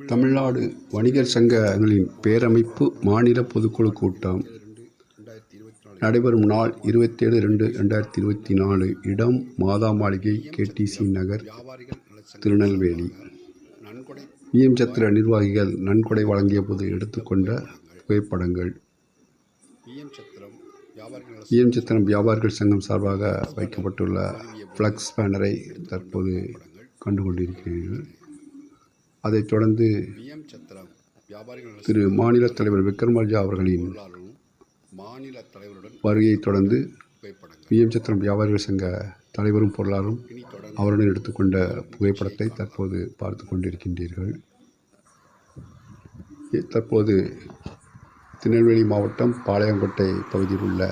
தமிழ்நாடு வணிகர் சங்கங்களின் பேரமைப்பு மாநில பொதுக்குழு கூட்டம். நடைபெறும் நாள் இருபத்தேழு ரெண்டு ரெண்டாயிரத்தி இருபத்தி நாலு இடம் மாதா மாளிகை கேடிசி நகர் திருநெல்வேலி. இஎம் சத்திர நிர்வாகிகள் நன்கொடை வழங்கிய போது எடுத்துக்கொண்ட புகைப்படங்கள். இஎம் சத்திரம் வியாபாரிகள் சங்கம் சார்பாக வைக்கப்பட்டுள்ள ஃப்ளக்ஸ் பேனரை தற்போது கண்டுகொண்டிருக்கிறீர்கள். அதைத் தொடர்ந்து திரு மாநில தலைவர் விக்ரமராஜா அவர்களின் மாநில தலைவருடன் வருகையைத் தொடர்ந்து புகைப்படங்கள் பிஎம் சத்திரம் வியாபாரிகள் சங்க தலைவரும் பொருளாளரும் இனி அவருடன் எடுத்துக்கொண்ட புகைப்படத்தை தற்போது பார்த்து கொண்டிருக்கின்றீர்கள். தற்போது திருநெல்வேலி மாவட்டம் பாளையங்கோட்டை பகுதியில் உள்ள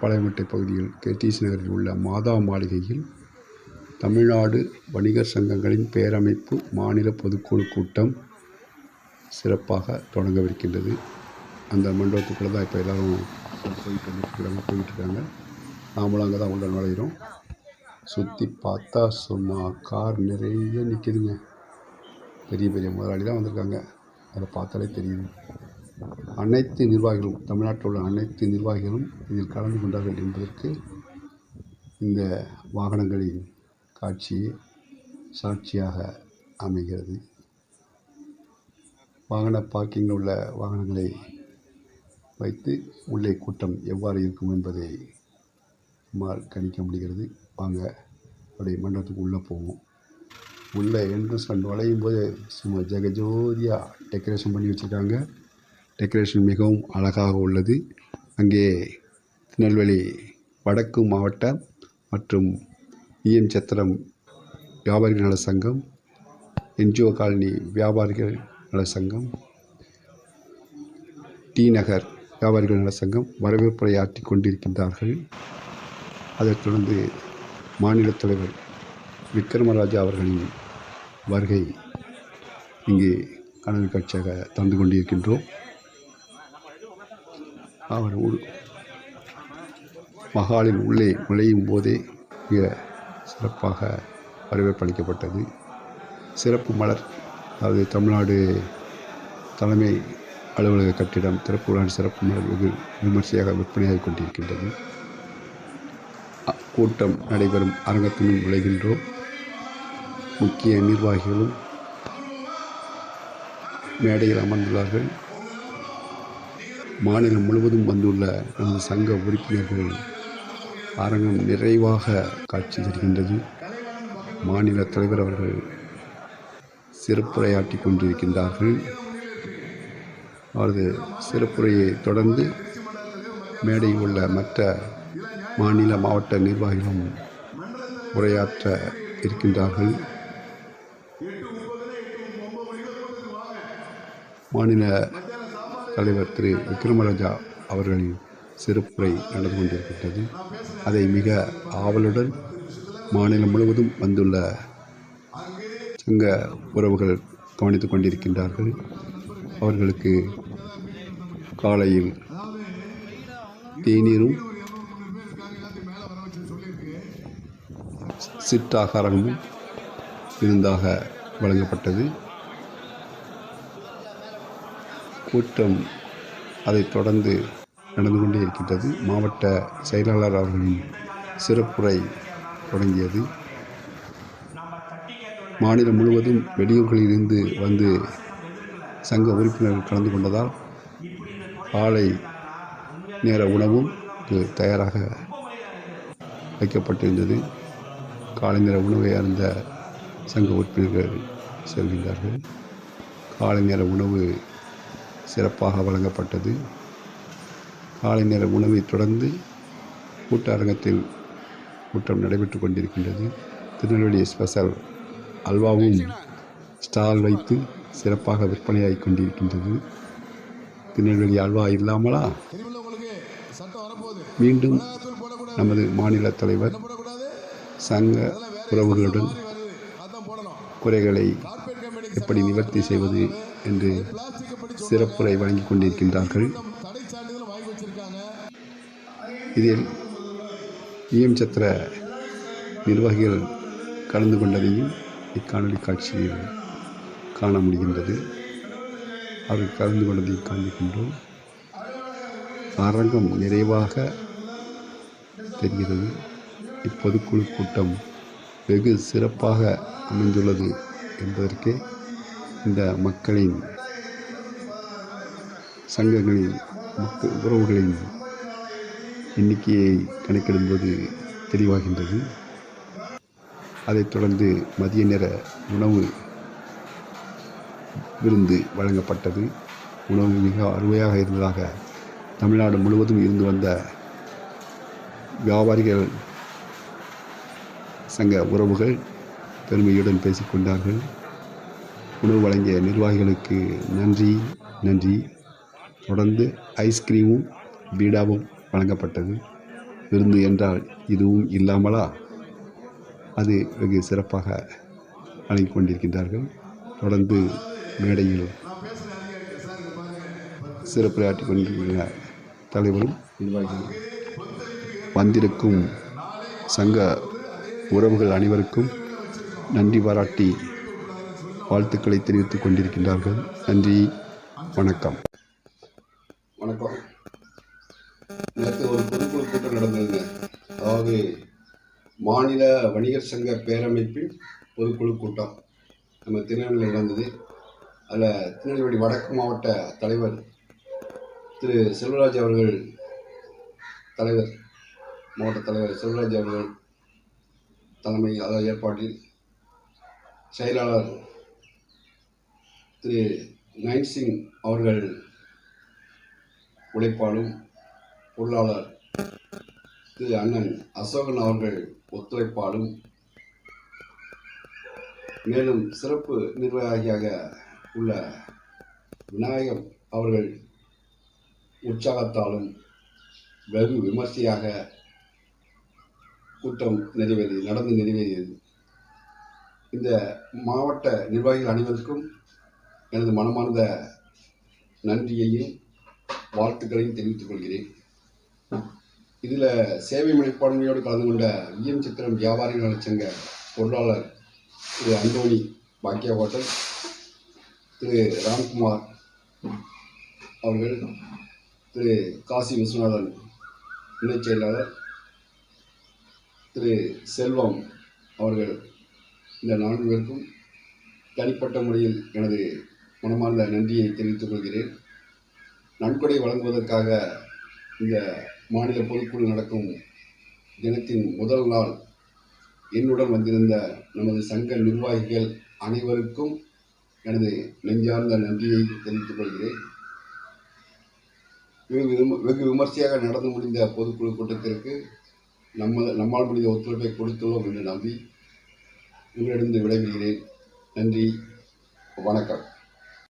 பாளையங்கோட்டை பகுதியில் கேடிசி நகரில் உள்ள மாதா மாளிகையில் தமிழ்நாடு வணிகர் சங்கங்களின் பேரமைப்பு மாநில பொதுக்குழு கூட்டம் சிறப்பாக தொடங்கவிருக்கின்றது. அந்த மண்டபத்துக்குள்ளே தான் இப்போ எல்லோரும் போயிட்டு வந்துட்டுருக்காங்க நாமளும் அங்கே தான் உள்ள நுழையிறோம். சுற்றி பார்த்தா சும்மா கார் நிறைய நிற்கிதுங்க பெரிய பெரிய முதலாளி தான் வந்திருக்காங்க. அதை பார்த்தாலே தெரியுது. அனைத்து நிர்வாகிகளும் தமிழ்நாட்டில் உள்ள அனைத்து நிர்வாகிகளும் இதில் கலந்து கொண்டார்கள் என்பதற்கு இந்த வாகனங்களின் காட்சியே சாட்சியாக அமைகிறது. வாகன பார்க்கிங்கில் உள்ள வாகனங்களை வைத்து உள்ளே கூட்டம் எவ்வாறு இருக்கும் என்பதை நம்மால் கணிக்க முடிகிறது. வாங்க அப்படியே மண்டபத்துக்கு உள்ளே போவோம். உள்ளே என்ட்ரன்ஸ் கண்டு வளையும் போது சும்மா ஜெகஜோதியாக டெக்கரேஷன் பண்ணி வச்சுருக்காங்க. டெக்கரேஷன் மிகவும் அழகாக உள்ளது. அங்கே திருநெல்வேலி வடக்கு மாவட்டம் மற்றும் இஎம் சத்திரம் வியாபாரிகள் நல சங்கம் என்ஜிஓ காலனி வியாபாரிகள் நல சங்கம் டி நகர் வியாபாரிகள் நல சங்கம் வரவேற்புரை ஆற்றி கொண்டிருக்கின்றார்கள். அதைத் தொடர்ந்து மாநில தலைவர் விக்ரமராஜா அவர்களின் வருகை இங்கே கனவு காட்சியாக தந்து கொண்டிருக்கின்றோம். அவர் உள்- மகாலின் உள்ளே நுழையும் போதே மிக சிறப்பாக வரவேற்பளிக்கப்பட்டது. சிறப்பு மலர் அதாவது தமிழ்நாடு தலைமை அலுவலக கட்டிடம் திறப்பு சிறப்பு மலர் வெகு விமர்சையாக விற்பனையாகிக் கொண்டிருக்கின்றது. அ- கூட்டம் நடைபெறும் அரங்கத்தினும் விளைகின்றோம் முக்கிய நிர்வாகிகளும் மேடையில் அமர்ந்துள்ளார்கள். மாநிலம் முழுவதும் வந்துள்ள நமது சங்க உறுப்பினர்கள் அரங்கம் நிறைவாக காட்சி தருகின்றது. மாநில தலைவர் அவர்கள் சிறப்புரையாற்றி கொண்டிருக்கின்றார்கள். அவரது சிறப்புரையை தொடர்ந்து மேடையில் உள்ள மற்ற மாநில மாவட்ட நிர்வாகிகளும் உரையாற்ற இருக்கின்றார்கள். மாநில தலைவர் திரு விக்ரமராஜா அவர்களின் சிறப்புரை நடந்து கொண்டிருக்கின்றது. அதை மிக ஆவலுடன் மாநிலம் முழுவதும் வந்துள்ள சங்க உறவுகள் கவனித்து கொண்டிருக்கின்றார்கள். அவர்களுக்கு காலையில் தேநீரும் சிற்றாகாரமும் விருந்தாக வழங்கப்பட்டது. கூட்டம் அதைத் தொடர்ந்து நடந்து கொண்டே இருக்கின்றது. மாவட்ட செயலாளர் அவர்களின் சிறப்புரை தொடங்கியது. மாநிலம் முழுவதும் வெளியூர்களிலிருந்து வந்து சங்க உறுப்பினர்கள் கலந்து கொண்டதால் காலை நேர உணவும் தயாராக வைக்கப்பட்டிருந்தது. காலை நேர உணவை அருந்த சங்க உறுப்பினர்கள் செல்கின்றார்கள். காலை நேர உணவு சிறப்பாக வழங்கப்பட்டது. காலை நேர உணவை தொடர்ந்து கூட்ட அரங்கத்தில் கூட்டம் நடைபெற்று கொண்டிருக்கின்றது. திருநெல்வேலி ஸ்பெஷல் அல்வாவும் ஸ்டால் வைத்து சிறப்பாக விற்பனையாகிக் கொண்டிருக்கின்றது. திருநெல்வேலி அல்வா இல்லாமலா? மீண்டும் நமது மாநில தலைவர் சங்க உறவுகளுடன் குறைகளை எப்படி நிவர்த்தி செய்வது என்று சிறப்புரை வழங்கிக் கொண்டிருக்கின்றார்கள் தடை சான்றிதழ் வாங்கி வச்சிருக்காங்க இதில் இஎம் சத்திர நிர்வாகிகள் கலந்து கொண்டதையும் இக்காணொலி காட்சியில் காண முடிகின்றது. அவர்கள் கலந்து கொண்டதை காண்பிக்கின்றோம். அரங்கம் நிறைவாக தெரிகிறது. இப்பொதுக்குழு கூட்டம் வெகு சிறப்பாக அமைந்துள்ளது என்பதற்கே இந்த மக்களின் சங்கங்களின் மக்கள் உறவுகளின் எண்ணிக்கையை கணக்கிடும்போது தெளிவாகின்றது. அதைத் தொடர்ந்து மதிய நேர உணவு விருந்து வழங்கப்பட்டது. உணவு மிக அருமையாக இருந்ததாக தமிழ்நாடு முழுவதும் இருந்து வந்த வியாபாரிகள் சங்க உறவுகள் பெருமையுடன் பேசிக்கொண்டார்கள். உணவு வழங்கிய நிர்வாகிகளுக்கு நன்றி நன்றி. தொடர்ந்து ஐஸ்கிரீமும் பீடாவும் வழங்கப்பட்டது. விருந்து என்றால் இதுவும் இல்லாமலா? அது வெகு சிறப்பாக வழங்கி கொண்டிருக்கின்றார்கள் தொடர்ந்து மேடையில் சிறப்புரையாற்றி கொண்டிருக்கிற தலைவரும் நிர்வாகிகளும் வந்திருக்கும் சங்க உறவுகள் அனைவருக்கும் நன்றி பாராட்டி வாழ்த்துக்களை தெரிவித்துக் கொண்டிருக்கின்றார்கள். நன்றி வணக்கம். வணக்கம். நேற்று ஒரு பொதுக்குழு கூட்டம் நடந்ததுங்க அதாவது மாநில வணிகர் சங்க பேரமைப்பின் பொதுக்குழு கூட்டம். நம்ம திருநெல்வேலியில் நடந்தது. அதில் திருநெல்வேலி வடக்கு மாவட்ட தலைவர் திரு செல்வராஜ் அவர்கள் தலைவர் மாவட்ட தலைவர் செல்வராஜ் அவர்கள் தலைமை அதாவது ஏற்பாட்டில் செயலாளர் திரு நயன் சிங் அவர்கள் உழைப்பாலும் பொருளாளர் திரு அண்ணன் அசோகன் அவர்கள் ஒத்துழைப்பாலும் மேலும் சிறப்பு நிர்வாகியாக உள்ள விநாயகம் அவர்கள் உற்சாகத்தாலும் வெகு விமர்சையாக கூட்டம் நிறைவேறி நடந்து நிறைவேறியது. இந்த மாவட்ட நிர்வாகிகள் அனைவருக்கும் எனது மனமார்ந்த நன்றியையும் வாழ்த்துக்களையும் தெரிவித்துக் கொள்கிறேன். இதில் சேவை மனப்பான்மையோடு கலந்து கொண்ட விஎம் சித்திரம் வியாபாரிகள் நலச்சங்க பொருளாளர் திரு அந்தோணி பாக்கியா ஹோட்டல் திரு ராம்குமார் அவர்கள் திரு காசி விஸ்வநாதன் இணைச் செயலாளர் திரு செல்வம் அவர்கள் இந்த நான்கு பேருக்கும் தனிப்பட்ட முறையில் எனது மனமார்ந்த நன்றியை தெரிவித்துக் கொள்கிறேன். நன்கொடை வழங்குவதற்காக இந்த மாநில பொதுக்குழு நடக்கும் தினத்தின் முதல் நாள் என்னுடன் வந்திருந்த நமது சங்க நிர்வாகிகள் அனைவருக்கும் எனது நெஞ்சார்ந்த நன்றியை தெரிவித்துக் கொள்கிறேன். வெகு விம- வெகு விமர்சையாக நடந்து முடிந்த பொதுக்குழு கூட்டத்திற்கு நம்ம நம்மால் முடிந்த ஒத்துழைப்பை கொடுத்துள்ளோம் என்று நம்பி உங்களிடம் விடைபெறுகிறேன். நன்றி வணக்கம்.